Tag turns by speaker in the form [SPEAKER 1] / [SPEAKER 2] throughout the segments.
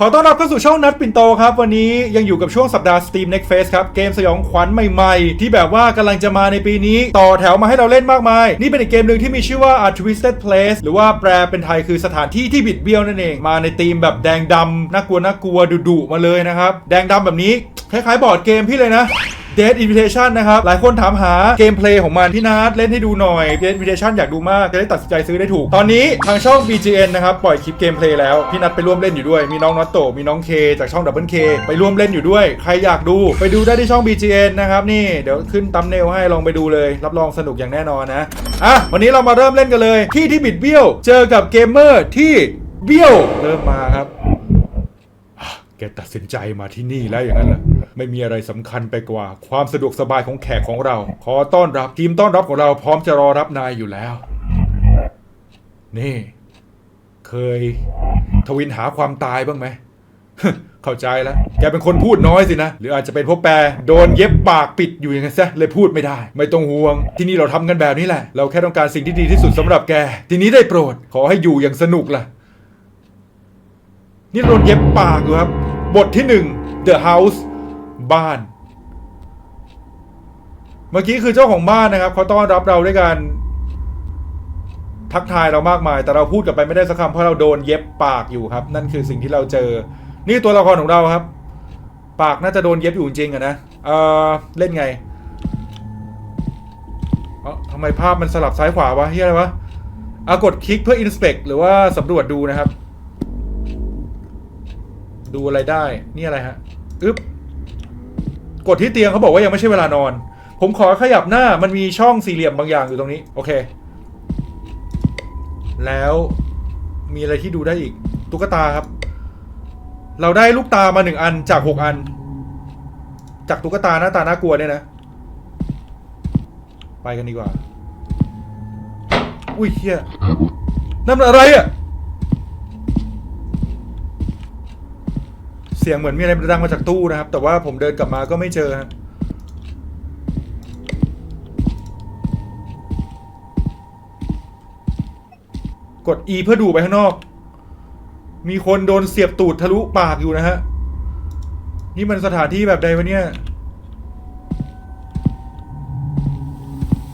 [SPEAKER 1] ขอต้อนรับเข้าสู่ช่องนัดปิ่นโตครับ วันนี้ยังอยู่กับช่วงสัปดาห์ Steam Next Fest ครับ เกมสยองขวัญใหม่ๆ ที่แบบว่ากำลังจะมาในปีนี้ ต่อแถวมาให้เราเล่นมากมาย นี่เป็นอีกเกมหนึ่งที่มีชื่อว่า A Twisted Place หรือว่าแปลเป็นไทยคือสถานที่ที่บิดเบี้ยวนั่นเอง มาในธีมแบบแดงดำน่ากลัวน่ากลัวดุๆมาเลยนะครับ แดงดำแบบนี้คล้ายๆบอร์ดเกมพี่เลยนะ Dead Invitation นะครับ หลายคนถามหาเกมเพลย์ของมันพี่นัทเล่นให้ดูหน่อย Dead Invitation อยากดูมาก จะได้ตัดสินใจซื้อได้ถูก ตอนนี้ทางช่อง BGN นะครับ ปล่อยคลิปเกมเพลย์แล้ว พี่นัทไปร่วมเล่นอยู่ด้วย มีน้องน็อตโต มีน้องเคจากช่อง Double K ไปร่วมเล่นอยู่ด้วย ใครอยากดูไปดูได้ที่ช่อง BGN นะครับนี่เดี๋ยวขึ้นตัมเนลให้ลองไปดูเลย รับรองสนุกอย่างแน่นอนนะอะวันนี้เรามาเริ่มเล่นกันเลย ที่ที่บิดเบี้ยว เจอกับเกมเมอร์ที่เบี้ยวเริ่มมา แกตัดสินใจมาที่นี่แล้วอย่างนั้นเหรอไม่มีอะไรสำคัญไปกว่า ความสะดวกสบายของแขกของเรา ขอต้อนรับทีมต้อนรับของเราพร้อมจะรอรับนายอยู่แล้ว นี่ เคย ทวินหาความตายบ้างไหมเข้าใจแล้ว แกเป็นคนพูดน้อยสินะ หรืออาจจะเป็นเพราะแปรโดนเย็บปากปิดอยู่อย่างนั้นซะเลยพูดไม่ได้ ไม่ต้องห่วง ที่นี่เราทำกันแบบนี้แหละ เราแค่ต้องการสิ่งที่ดีที่สุดสำหรับแก ทีนี้ได้โปรด ขอให้อยู่อย่างสนุกล่ะ นี่โดนเย็บปากอยู่ครับ บทที่หนึ่ง The House บ้าน เมื่อกี้คือเจ้าของบ้านนะครับเขาต้อนรับเราด้วยการทักทายเรามากมาย แต่เราพูดกลับไปไม่ได้สักคำเพราะเราโดนเย็บปากอยู่ครับ นั่นคือสิ่งที่เราเจอ นี่ตัวละครของเราครับ ปากน่าจะโดนเย็บอยู่จริงอะนะเออเล่นไงเอ้าทำไมภาพมันสลับซ้ายขวาวะเฮียอะไรวะอากดคลิกเพื่อ inspect หรือว่าสำรวจดูนะครับ ดูอะไรได้ นี่อะไรฮะอึ๊บกดที่เตียงเขาบอกว่ายังไม่ใช่เวลานอน ผมขอขยับหน้ามันมีช่องสี่เหลี่ยมบางอย่างอยู่ตรงนี้ โอเค แล้วมีอะไรที่ดูได้อีก ตุ๊กตาครับ เราได้ลูกตามาหนึ่งอันจากหกอัน จากตุ๊กตาหน้าตาน่ากลัวเนี่ยนะ ไปกันดีกว่า อุ้ยเฮียนั่นอะไรอะ สียงเหมือนมีอะไรดังมาจากตู้นะครับ แต่ว่าผมเดินกลับมาก็ไม่เจอครับกด E เพื่อดูไปข้างนอก มีคนโดนเสียบตูดทะลุปากอยู่นะฮะ นี่มันสถานที่แบบใดวะเนี่ย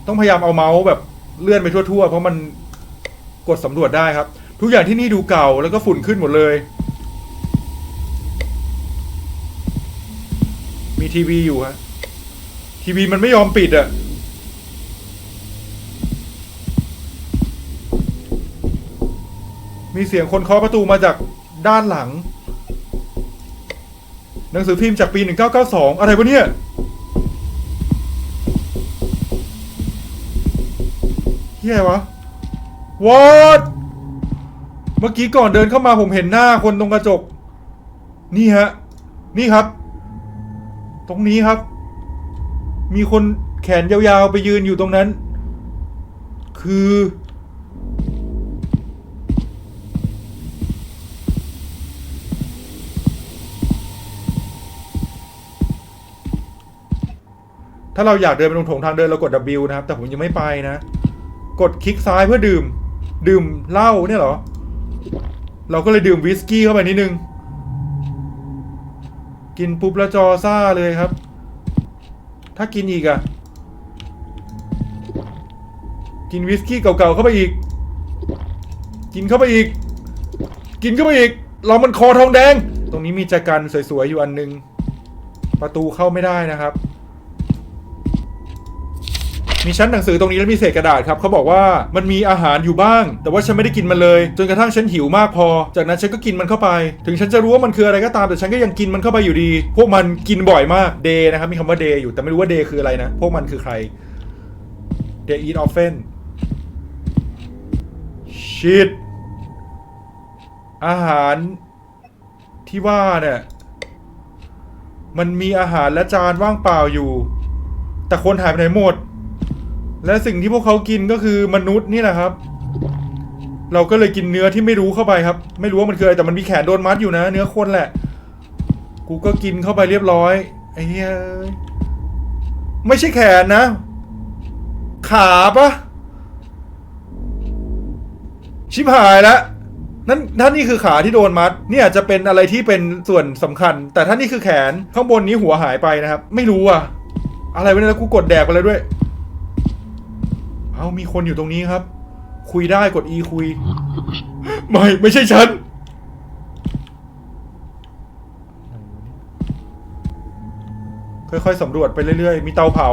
[SPEAKER 1] ต้องพยายามเอาเมาส์แบบเลื่อนไปทั่วๆ เพราะมันกดสำรวจได้ครับ ทุกอย่างที่นี่ดูเก่าแล้วก็ฝุ่นขึ้นหมดเลย มีทีวีอยู่ฮะทีวีมันไม่ยอมปิดอะมีเสียงคนเคาะประตูมาจากด้านหลัง หนังสือพิมพ์จากปี 1992 อะไรวะเนี่ย เฮียวะ what เมื่อกี้ก่อนเดินเข้ามาผมเห็นหน้าคนตรงกระจก นี่ฮะ นี่ครับ ตรงนี้ครับ มีคนแขนยาวๆไปยืนอยู่ตรงนั้น คือ ถ้าเราอยากเดินไปตรงโถงทางเดินเรากด W นะครับ แต่ผมยังไม่ไปนะ กดคลิกซ้ายเพื่อดื่ม ดื่มเหล้าเนี่ยเหรอ เราก็เลยดื่มวิสกี้เข้าไปนิดนึง กินปุ๊บแล้วจอซ่าเลยครับ ถ้ากินอีกอะกินวิสกี้เก่าๆเข้าไปอีก กินเข้าไปอีก กินเข้าไปอีก เรามันคอทองแดง ตรงนี้มีจักรันสวยๆอยู่อันหนึง ประตูเข้าไม่ได้นะครับ มีชั้นหนังสือตรงนี้แล้วมีเศษกระดาษครับเขาบอกว่ามันมีอาหารอยู่บ้าง แต่ว่าฉันไม่ได้กินมันเลย จนกระทั่งฉันหิวมากพอ จากนั้นฉันก็กินมันเข้าไป ถึงฉันจะรู้ว่ามันคืออะไรก็ตามแต่ฉันก็ยังกินมันเข้าไปอยู่ดี พวกมันกินบ่อยมากเดย์นะครับมีคำว่าเดย์อยู่แต่ไม่รู้ว่าเดย์คืออะไรนะ พวกมันคือใคร they eat often shit อาหารที่ว่าเนี่ยมันมีอาหารและจานว่างเปล่าอยู่ แต่คนหายไปไหนหมด และสิ่งที่พวกเขากินก็คือมนุษย์นี่แหละครับ เราก็เลยกินเนื้อที่ไม่รู้เข้าไปครับ ไม่รู้ว่ามันคืออะไรแต่มันมีแขนโดนมัดอยู่นะ เนื้อคนแหละ กูก็กินเข้าไปเรียบร้อยไอ้เหี้ยไม่ใช่แขนนะ ขาปะชิบหายแล้วนั่นถ้านี่คือขาที่โดนมัด เนี่ยจะเป็นอะไรที่เป็นส่วนสำคัญ แต่ถ้านี่คือแขนข้างบนนี้หัวหายไปนะครับ ไม่รู้อะอะไรวะเนี่ยแล้วกูกดแดกไปแล้วด้วย เอามีคนอยู่ตรงนี้ครับ คุยได้กด E คุย ไม่ ไม่ใช่ฉัน ค่อยๆสำรวจไปเรื่อยๆ มีเตาเผา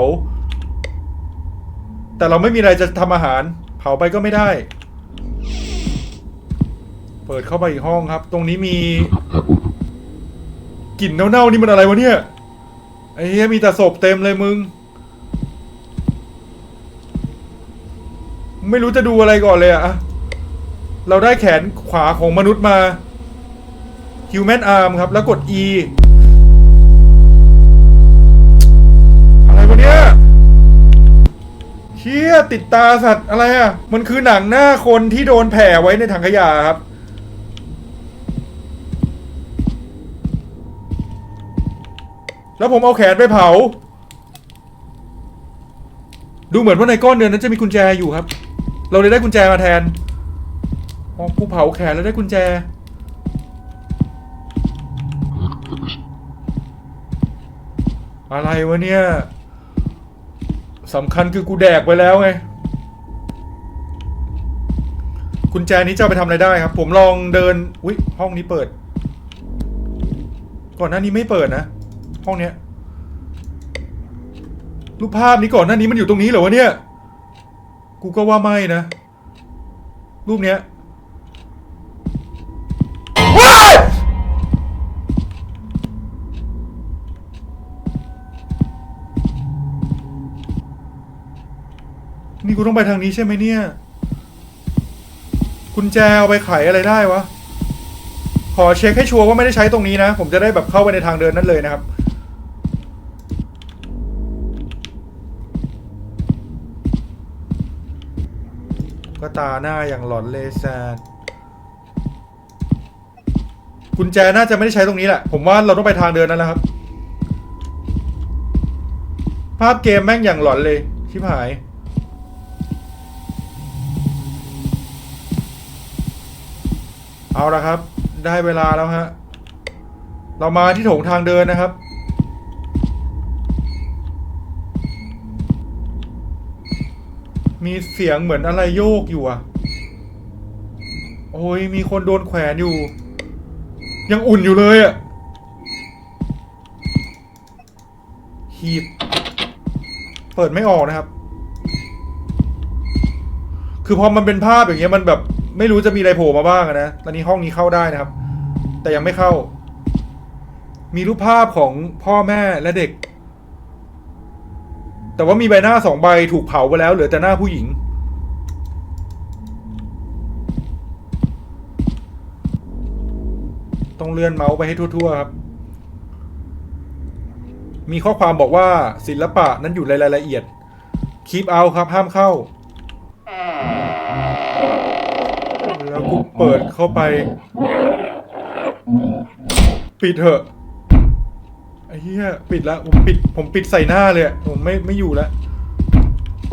[SPEAKER 1] แต่เราไม่มีอะไรจะทำอาหาร เผาไปก็ไม่ได้ เปิดเข้าไปอีกห้องครับ ตรงนี้มีกลิ่นเน่าๆนี่มันอะไรวะเนี่ยไอ้เหี้ยมีแต่ศพเต็มเลยมึง ไม่รู้จะดูอะไรก่อนเลยอะเราได้แขนขวาของมนุษย์มา Human Arm ครับ แล้วกด E อะไรวะเนี่ยเชี่ยติดตาสัตว์อะไรอะมันคือหนังหน้าคนที่โดนแผ่ไว้ในถังขยะครับแล้วผมเอาแขนไปเผา ดูเหมือนว่าในก้อนเนื้อนั้นจะมีกุญแจอยู่ครับ เราเลยได้กุญแจมาแทนอ๋อกูเผาแขนแล้วได้กุญแจ อะไรวะเนี่ยสำคัญคือกูแดกไปแล้วไงกุญแจนี้จะเอาไปทำอะไรได้ครับ ผมลองเดินอุ้ยห้องนี้เปิด ก่อนหน้านี้ไม่เปิดนะ ห้องเนี้ยรูปภาพนี้ก่อนหน้านี้มันอยู่ตรงนี้เหรอวะเนี่ย กูก็ว่าไม่นะ รูปเนี้ยนี่กูต้องไปทางนี้ใช่ไหมเนี่ย กุญแจเอาไปไขอะไรได้วะ ขอเช็คให้ชัวร์ว่าไม่ได้ใช้ตรงนี้นะ ผมจะได้แบบเข้าไปในทางเดินนั้นเลยนะครับ ตาหน้าอย่างหลอนเลยแซดกุญแจน่าจะไม่ได้ใช้ตรงนี้แหละ ผมว่าเราต้องไปทางเดินนั่นแหละครับ ภาพเกมแม่งอย่างหลอนเลย ชิบหาย เอาละครับ ได้เวลาแล้วฮะ เรามาที่โถงทางเดินนะครับ มีเสียงเหมือนอะไรโยกอยู่อะ โอ้ยมีคนโดนแขวนอยู่ ยังอุ่นอยู่เลยอะหีบ เปิดไม่ออกนะครับ คือพอมันเป็นภาพอย่างเงี้ยมันแบบไม่รู้จะมีอะไรโผล่มาบ้างนะ ตอนนี้ห้องนี้เข้าได้นะครับ แต่ยังไม่เข้า มีรูปภาพของพ่อแม่และเด็ก แต่ว่ามีใบหน้าสองใบถูกเผาไปแล้วเหลือแต่หน้าผู้หญิง ต้องเลื่อนเมาส์ไปให้ทั่วๆครับ มีข้อความบอกว่าศิลปะนั้นอยู่ในรายละเอียดคีปเอาครับห้ามเข้า แล้วกูเปิดเข้าไป ปิดเถอะ ไอ้เหี้ยปิดแล้วผมปิดผมปิดใส่หน้าเลยอะผมไม่ไม่อยู่แล้ว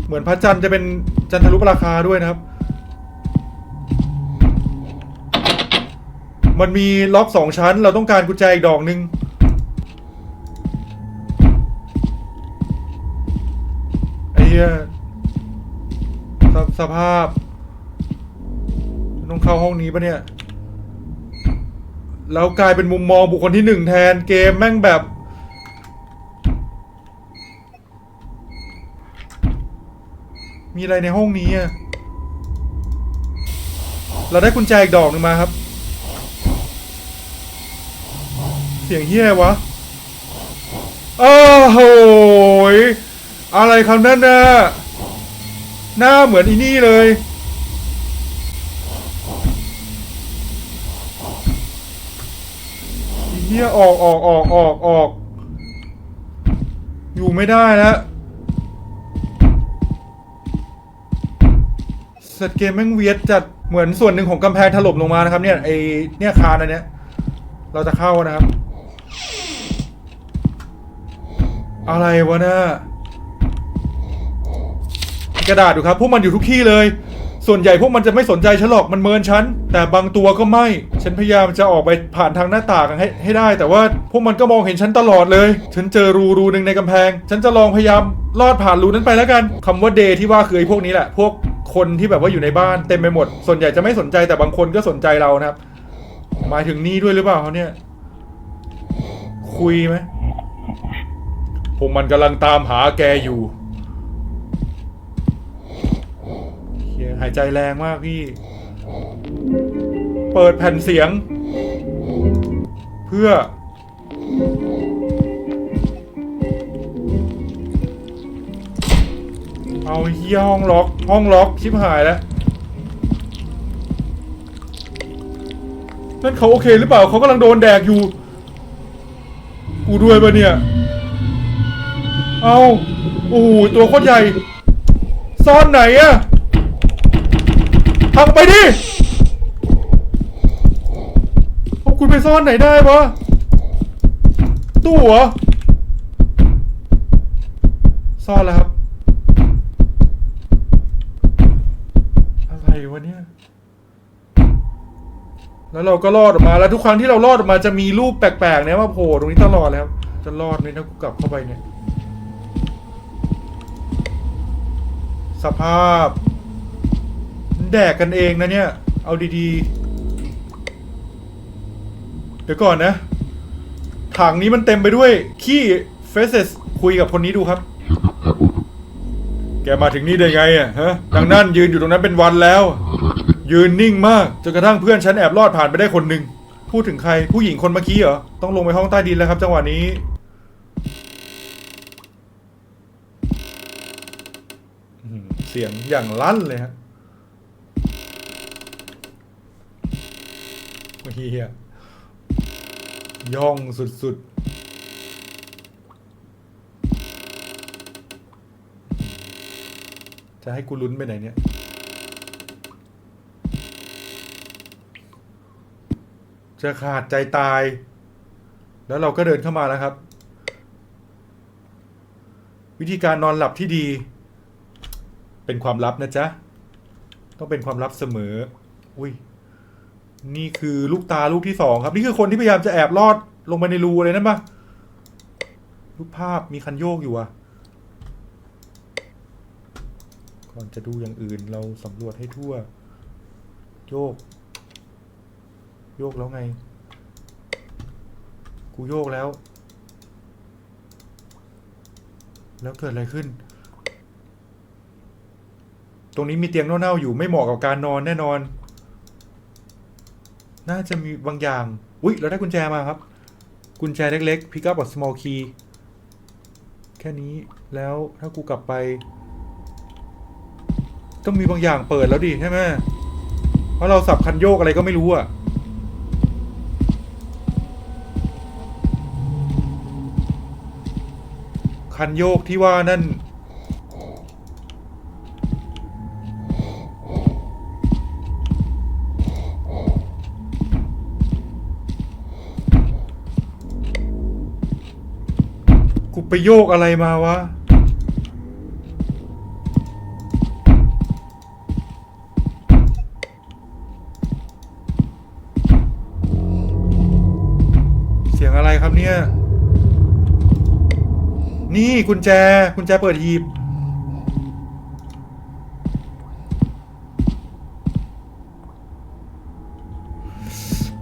[SPEAKER 1] เหมือนพระจันทร์จะเป็นจันทรุปราคาด้วยนะครับ มันมีล็อกสองชั้น เราต้องการกุญแจอีกดอกหนึ่งไอ้เหี้ยสสภาพ ต้องเข้าห้องนี้ปะเนี่ย แล้วกลายเป็นมุมมองบุคคลที่หนึ่งแทนเกมแม่งแบบ มีอะไรในห้องนี้อะเราได้กุญแจอีกดอกหนึ่งมาครับ เสียงเฮี้ยวะอ้โหยอะไรคำนั้นน่ะหน้าเหมือนอีนี่เลย อีเฮี้ยออกออกออกออกออก อยู่ไม่ได้แล้ว สตว์เกมแม่งเวียดจัดเหมือนส่วนหนึ่งของกำแพงถล่มลงมานะครับ เนี่ยไอเนี่ยคานอันเนี้ย เราจะเข้านะครับ อะไรวะเนะมีกระดาษอยู่ครับ พวกมันอยู่ทุกที่เลย ส่วนใหญ่พวกมันจะไม่สนใจฉันหรอกมันเมินฉัน แต่บางตัวก็ไม่ ฉันพยายามจะออกไปผ่านทางหน้าต่างให้ให้ได้ แต่ว่าพวกมันก็มองเห็นฉันตลอดเลย ฉันเจอรูรูหนึ่งในกำแพง ฉันจะลองพยายามลอดผ่านรูนั้นไปแล้วกันคำว่าเดย์ที่ว่าคือไอ้พวกนี้แหละ พวก คนที่แบบว่าอยู่ในบ้านเต็มไปหมด ส่วนใหญ่จะไม่สนใจแต่บางคนก็สนใจเรานะครับ หมายถึงนี่ด้วยหรือเปล่าเขาเนี่ย คุยไหมพวกมันกำลังตามหาแกอยู่หายใจแรงมากพี่ เปิดแผ่นเสียง เพื่อ เอาเฮียห้องล็อก ห้องล็อกชิบหายแล้วนั่นเขาโอเคหรือเปล่าเขากำลังโดนแดกอยู่ กูด้วยปะเนี่ย เอาโอ้โหตัวโคตรใหญ่ ซ่อนไหนอะทางไปดิพวกคุณไปซ่อนไหนได้ปะตู้เหรอซ่อนแล้วครับ อะไร วะเนี่ย แล้วเราก็รอดออกมา แล้วทุกครั้งที่เรารอดออกมาจะมีรูปแปลกๆเนี่ยมาโผล่ตรงนี้ตลอดเลยครับ จะรอดไหมถ้ากูกลับเข้าไปเนี่ย สภาพ แดกกันเองนะเนี่ย เอาดีๆ เดี๋ยวก่อนนะ ถังนี้มันเต็มไปด้วยขี้เฟสเซสคุยกับคนนี้ดูครับ แกมาถึงนี่ได้ไงอะฮะดังนั้นยืนอยู่ตรงนั้นเป็นวันแล้ว ยืนนิ่งมากจนกระทั่งเพื่อนฉันแอบรอดผ่านไปได้คนหนึ่งพูดถึงใครผู้หญิงคนเมื่อกี้เหรอต้องลงไปห้องใต้ดินแล้วครับจังหวะนี้ เสียงอย่างลั่นเลยฮะเฮียย่องสุดๆ จะให้กูลุ้นไปไหนเนี่ย จะขาดใจตาย แล้วเราก็เดินเข้ามาแล้วครับ วิธีการนอนหลับที่ดี เป็นความลับนะจ๊ะ ต้องเป็นความลับเสมอ อุ้ย นี่คือลูกตาลูกที่สองครับ นี่คือคนที่พยายามจะแอบลอดลงไปในรูเลยนั่นปะรูปภาพมีคันโยกอยู่อะ ก่อนจะดูอย่างอื่นเราสำรวจให้ทั่ว โยก โยกแล้วไง กูโยกแล้ว แล้วเกิดอะไรขึ้น ตรงนี้มีเตียงเน่าๆอยู่ไม่เหมาะกับการนอนแน่นอน น่าจะมีบางอย่าง อุ๊ย เราได้กุญแจมาครับ กุญแจเล็กๆ pick up a small key แค่นี้แล้วถ้ากูกลับไป ต้องมีบางอย่างเปิดแล้วดิใช่ไหมเพราะเราสับคันโยกอะไรก็ไม่รู้อะคันโยกที่ว่านั่น กูไปโยกอะไรมาวะ เนี่ย นี่กุญแจกุญแจเปิดหีบ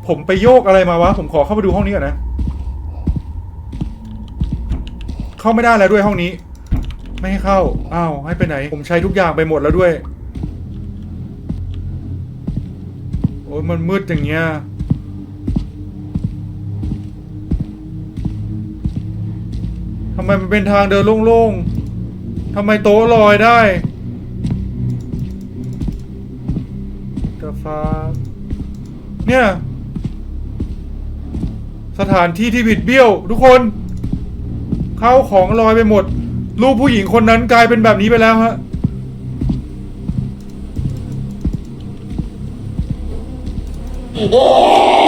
[SPEAKER 1] ผมไปโยกอะไรมาวะ ผมขอเข้าไปดูห้องนี้ก่อนนะ เข้าไม่ได้แล้วด้วยห้องนี้ ไม่ให้เข้า อ้าว ให้ไปไหน ผมใช้ทุกอย่างไปหมดแล้วด้วย โอ้ยมันมืดอย่างเงี้ย ทำไมมันเป็นทางเดินโล่งๆทำไมโต๊ะลอยได้กาฟ้าเนี่ย สถานที่ที่บิดเบี้ยว ทุกคน เข้าของลอยไปหมด รูปผู้หญิงคนนั้นกลายเป็นแบบนี้ไปแล้วฮะอุ้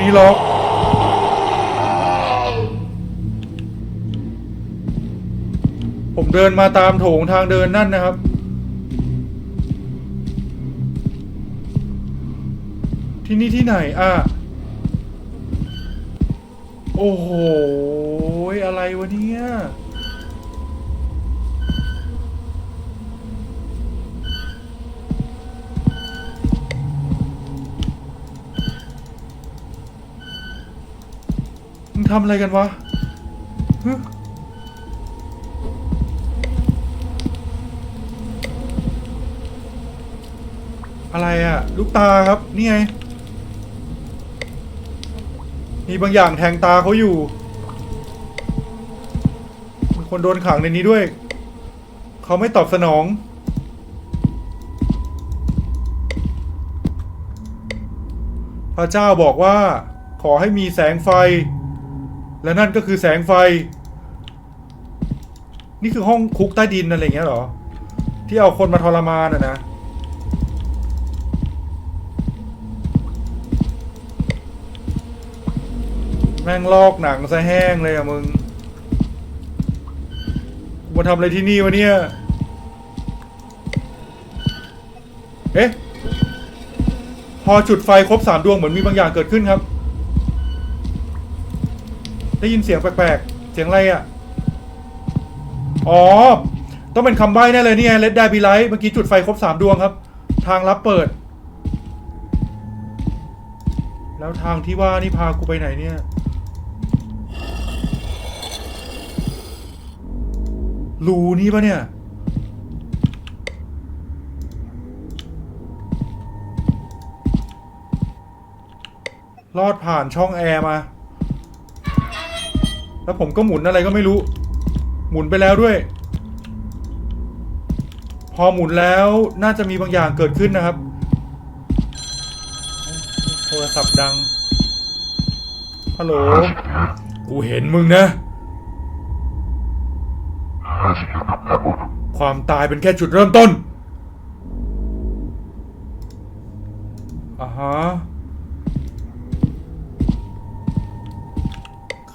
[SPEAKER 1] นี้หรอก ผมเดินมาตามโถงทางเดินนั่นนะครับ ที่นี่ที่ไหน อะ โอ้โห อะไรวะเนี่ย ทำอะไรกันวะอะไรอะลูกตาครับ นี่ไง มีบางอย่างแทงตาเขาอยู่ มีคนโดนขังในนี้ด้วย เขาไม่ตอบสนอง พระเจ้าบอกว่า ขอให้มีแสงไฟ และนั่นก็คือแสงไฟ นี่คือห้องคุกใต้ดินอะไรเงี้ยหรอ ที่เอาคนมาทรมานอะนะ แม่งลอกหนังซะแห้งเลยอะมึงกูมาทำอะไรที่นี่วะเนี่ย เอ๊ะ พอจุดไฟครบสามดวงเหมือนมีบางอย่างเกิดขึ้นครับ ได้ยินเสียงแปลกๆ เสียงอะไรอะ่ะ อ๋อ ต้องเป็นคำใบ้แน่เลยนี่ไงเลดได้บีไลท์เมื่อกี้จุดไฟครบสามดวงครับ ทางลับเปิด แล้วทางที่ว่านี่พากูไปไหนเนี่ย รูนี่ปะเนี่ยลอดผ่านช่องแอร์มา แล้วผมก็หมุนอะไรก็ไม่รู้ หมุนไปแล้วด้วย พอหมุนแล้วน่าจะมีบางอย่างเกิดขึ้นนะครับ โทรศัพท์ดังฮัลโหลกูเห็นมึงนะ ความตายเป็นแค่จุดเริ่มต้นอ่าฮะ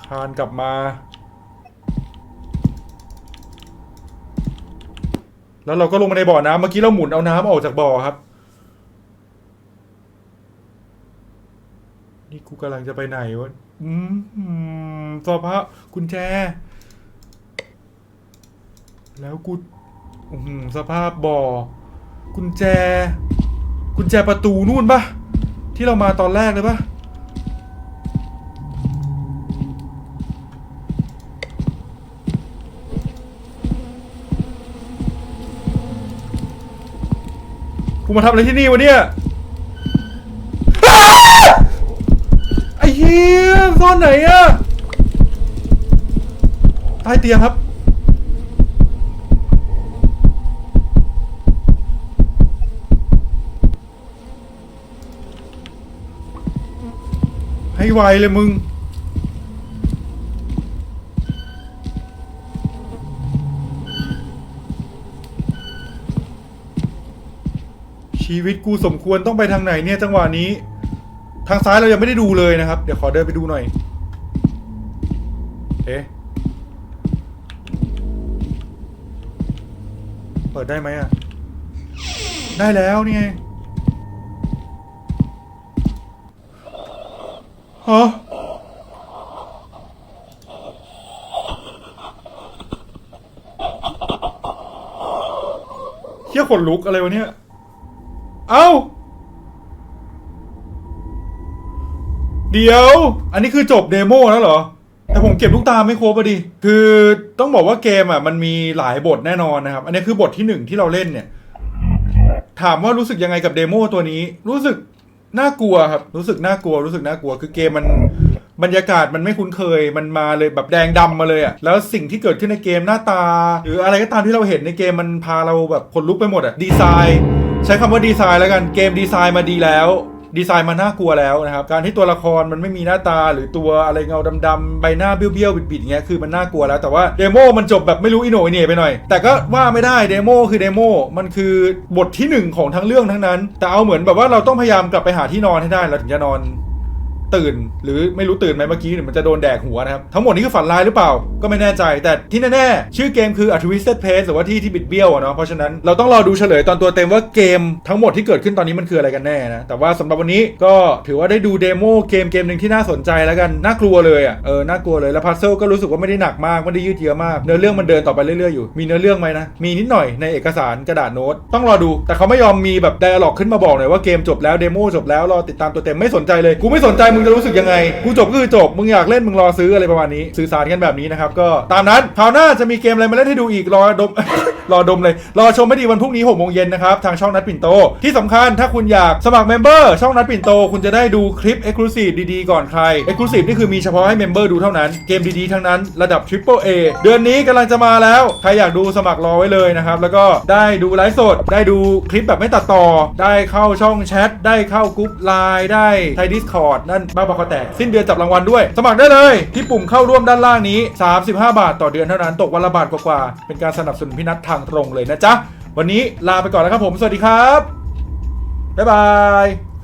[SPEAKER 1] คานกลับมา แล้วเราก็ลงมาในบ่อน้ำเมื่อกี้เราหมุนเอาน้ำออกจากบ่อครับ นี่กูกำลังจะไปไหนวะ อืมอืมสภาพกุญแจ แล้วกูอืมสภาพบ่อ กุญแจ กุญแจประตูนู่นปะที่เรามาตอนแรกเลยปะ กูมาทำอะไรที่นี่วะเนี่ยไอ้เหี้ยซ่อนไหนอะใต้เตียงครับ ให้ไวเลยมึง ชีวิตกูสมควรต้องไปทางไหนเนี่ยจังหวะนี้ ทางซ้ายเรายังไม่ได้ดูเลยนะครับ เดี๋ยวขอเดินไปดูหน่อย เอ๊ะเปิดได้ไหมอะ ได้แล้วนี่ไงฮะเฮี้ยขนลุกอะไรวะเนี่ย เอ้า เดี๋ยว อันนี้คือจบเดโมแล้วเหรอ แต่ผมเก็บลูกตาไม่ครบอดิคือต้องบอกว่าเกมอะมันมีหลายบทแน่นอนนะครับ อันนี้คือบทที่หนึ่งที่เราเล่นเนี่ย ถามว่ารู้สึกยังไงกับเดโมตัวนี้ รู้สึกน่ากลัวครับ รู้สึกน่ากลัว รู้สึกน่ากลัว คือเกมมันบรรยากาศมันไม่คุ้นเคย มันมาเลยแบบแดงดำมาเลยอะแล้วสิ่งที่เกิดขึ้นในเกมหน้าตา หรืออะไรก็ตามที่เราเห็นในเกมมันพาเราแบบขนลุกไปหมดอะ ดีไซน์ ใช้คำว่าดีไซน์แล้วกันเกมดีไซน์มาดีแล้ว ดีไซน์มาน่ากลัวแล้วนะครับ การที่ตัวละครมันไม่มีหน้าตาหรือตัวอะไรเงาดำๆใบหน้าเบี้ยวๆบิดๆอย่างเงี้ยคือมันน่ากลัวแล้วแต่ว่าเดโมมันจบแบบไม่รู้อินโนเนียไปหน่อย แต่ก็ว่าไม่ได้เดโมคือเดโมมันคือบทที่หนึ่งของทั้งเรื่องทั้งนั้น แต่เอาเหมือนแบบว่าเราต้องพยายามกลับไปหาที่นอนให้ได้เราถึงจะนอน ตื่น หรือไม่รู้ตื่นไหมเมื่อกี้หรือมันจะโดนแดกหัวนะครับ ทั้งหมดนี้คือฝันร้ายหรือเปล่าก็ไม่แน่ใจ แต่ที่แน่ๆ ชื่อเกมคือ A Twisted Place หรือว่าที่ที่บิดเบี้ยวอะเนาะเพราะฉะนั้นเราต้องรอดูเฉลยตอนตัวเต็มว่าเกมทั้งหมดที่เกิดขึ้นตอนนี้มันคืออะไรกันแน่นะแต่ว่าสำหรับวันนี้ก็ถือว่าได้ดูเดโมเกมเกมหนึ่งที่น่าสนใจแล้วกันน่ากลัวเลยอะเออน่ากลัวเลยแล้วพัซเซิลก็รู้สึกว่าไม่ได้หนักมากไม่ได้ยืดเยื้อมากเนื้อเรื่องมันเดินต่อไปเรื่อยๆอยู่มีเนื้อเรื่องไหมนะมีนิดหน่อยในเอกสารกระดาษโน้ตต้องรอดู แต่เขาไม่ยอมมีแบบไดอะล็อกขึ้นมาบอกหน่อยว่าเกมจบแล้วเดโมจบแล้วรอติดตามตัวเต็มไม่สนใจเลยกูไม่สนใจมึงจะรู้สึกยังไง กูจบก็คือจบ มึงอยากเล่นมึงรอซื้ออะไรประมาณนี้ สื่อสารกันแบบนี้นะครับ ก็ตามนั้นคราวหน้าจะมีเกมอะไรมาเล่นให้ดูอีก รอดม รอดมเลย รอชมไม่ดีวันพรุ่งนี้6โมงเย็นนะครับ ทางช่องนัดปิ่นโต ที่สำคัญถ้าคุณอยากสมัครเมมเบอร์ช่องนัดปิ่นโต คุณจะได้ดูคลิป Exclusive ดีๆก่อนใคร Exclusive นี่คือมีเฉพาะให้เมมเบอร์ดูเท่านั้น เกมดีๆทั้งนั้น ระดับ Triple A เดือนนี้กำลังจะมาแล้ว ใครอยากดูสมัครรอไว้เลยนะครับ แล้วก็ได้ดูไลฟ์สด ได้ดูคลิปแบบไม่ตัดต่อ ได้เข้าช่องแชท ได้เข้ากรุ๊ปไลน์ ได้ไทยดิสคอร์ดนั่นบ้าบอคอแตก สิ้นเดือนจับรางวัลด้วย สมัครได้เลย ที่ปุ่มเข้าร่วมด้านล่างนี้ 35 บาทต่อเดือนเท่านั้นตกวันละบาทกว่าๆเป็นการสนับสนุนพี่นัททางตรงเลยนะจ๊ะวันนี้ลาไปก่อนแล้วครับผมสวัสดีครับบ๊ายบาย